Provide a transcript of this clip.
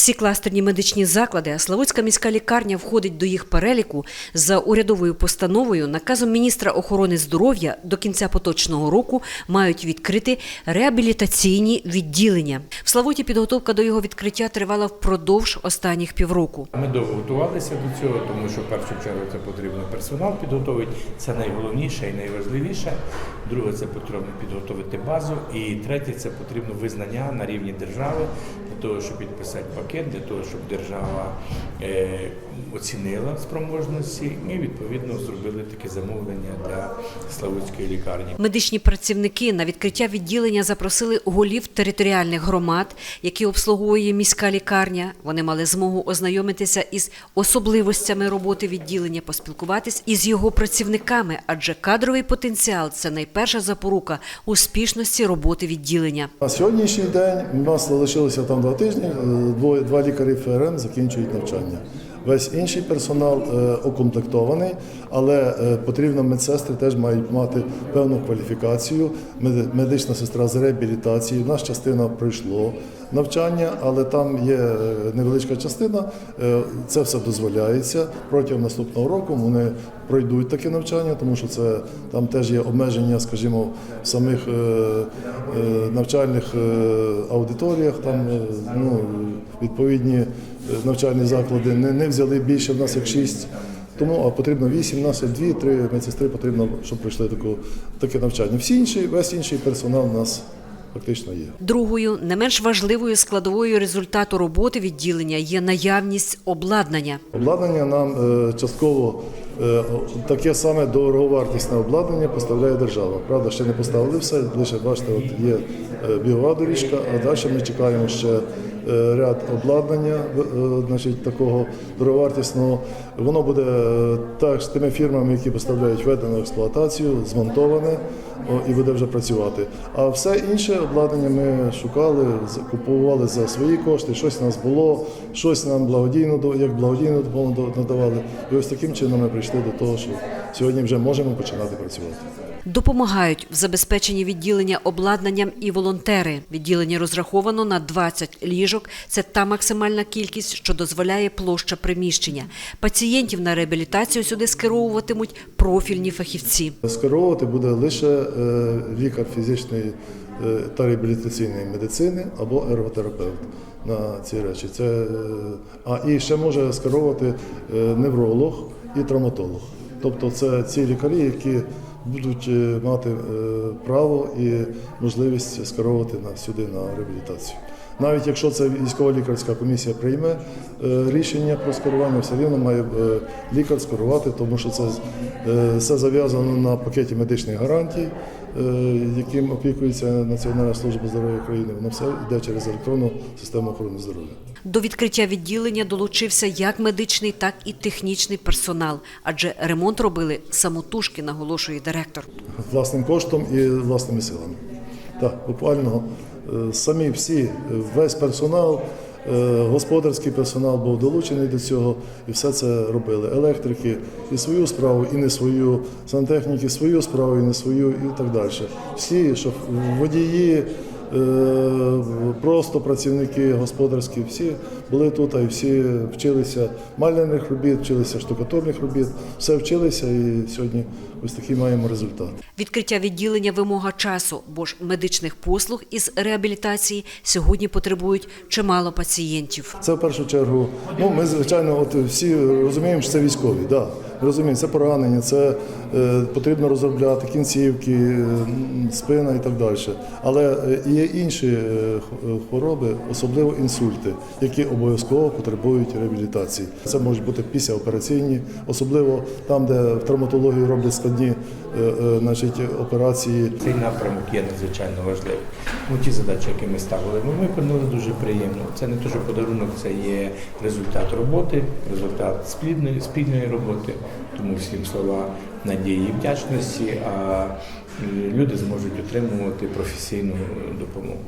Всі кластерні медичні заклади, а Славутська міська лікарня входить до їх переліку за урядовою постановою, наказом міністра охорони здоров'я до кінця поточного року мають відкрити реабілітаційні відділення. В Славуті підготовка до його відкриття тривала впродовж останніх півроку. Ми довго готувалися до цього, тому що в першу чергу це потрібно персонал підготовити. Це найголовніше і найважливіше. Друге, це потрібно підготовити базу. І третє, це потрібно визнання на рівні держави для того, щоб підписати пакет, для того, щоб держава е, оцінила спроможності. Ми відповідно зробили таке замовлення для Славутської лікарні. Медичні працівники на відкриття відділення запросили голів територіальних громад, які обслуговує міська лікарня. Вони мали змогу ознайомитися із особливостями роботи відділення, поспілкуватись із його працівниками, адже кадровий потенціал це найперша запорука успішності роботи відділення. На сьогоднішній день у нас залишилося там два тижні. е, Два лікарі ФРН закінчують навчання. Весь інший персонал е, укомплектований, але е, потрібно медсестри теж мають мати певну кваліфікацію. Медична сестра з реабілітації. У нас частина пройшло навчання, але там є е, невеличка частина. Це все дозволяється. Протягом наступного року вони пройдуть таке навчання, тому що це там теж є обмеження, скажімо, в самих навчальних аудиторіях. Там ну, відповідні навчальні заклади не, не взяли більше в нас як шість. Тому а потрібно вісім, нас є дві, три медсестри потрібно, щоб пройшли таку, таке навчання. Всі інші, весь інший персонал у нас фактично є. Другою, не менш важливою складовою результату роботи відділення є наявність обладнання. Обладнання нам е, частково таке саме дороговартісне обладнання поставляє держава. Правда, ще не поставили все. Лише бачите, от є е, бігова доріжка, а далі ми чекаємо ще е, ряд обладнання, е, значить, такого дороговартісного. Воно буде е, так з тими фірмами, які поставляють введено в експлуатацію, змонтоване і буде вже працювати. А все інше обладнання ми шукали, купували за свої кошти. Щось у нас було, щось нам благодійно як благодійну допомогу надавали. І ось таким чином ми прийшли до того, що сьогодні вже можемо починати працювати. Допомагають в забезпеченні відділення обладнанням і волонтери. Відділення розраховано на 20 ліжок. Це та максимальна кількість, що дозволяє площа приміщення. Пацієнтів на реабілітацію сюди скеровуватимуть профільні фахівці. Скеровувати буде лише е, лікар фізичної е, та реабілітаційної медицини або ерготерапевт на ці речі. Це, е, а і ще може скеровувати невролог і травматолог. Тобто це ці лікарі, які будуть е, мати е, право і можливість скеровувати на сюди на реабілітацію. Навіть якщо це військово-лікарська комісія прийме е, рішення про скерування, все рівно має лікар скерувати, тому що це все зав'язано на пакеті медичних гарантій, яким опікується Національна служба здоров'я України. Воно все йде через електронну систему охорони здоров'я. До відкриття відділення долучився як медичний, так і технічний персонал, адже ремонт робили самотужки, наголошує директор. власним коштом і власними силами. Так, буквально е, самі всі, е, весь персонал, е, господарський персонал був долучений до цього, і все це робили. Електрики і свою справу, і не свою, сантехніки свою справу, і не свою, і так далі. Всі, що водії. Е, Просто працівники господарські, всі були тут, а всі вчилися маляних робіт, вчилися штукатурних робіт, все вчилися і сьогодні ось такий маємо результат. Відкриття відділення вимога часу, бо ж медичних послуг із реабілітації сьогодні потребують чимало пацієнтів. Це в першу чергу. Ну ми звичайно, от всі розуміємо, що це військові. Да. Ми розуміємо, це поранення, це е, потрібно розробляти кінцівки, е, спина і так далі. Але е, є інші е, хвороби, особливо інсульти, які обов'язково потребують реабілітації. Це можуть бути післяопераційні, особливо там, де в травматології роблять складні е, е, значить, операції. Цей напрямок є надзвичайно важливий. Ну, ті задачі, які ми ставили, ми виконали дуже приємно. Це не що подарунок, це є результат роботи, результат спільної, спільної роботи. Тому всім слова надії і вдячності, а люди зможуть отримувати професійну допомогу.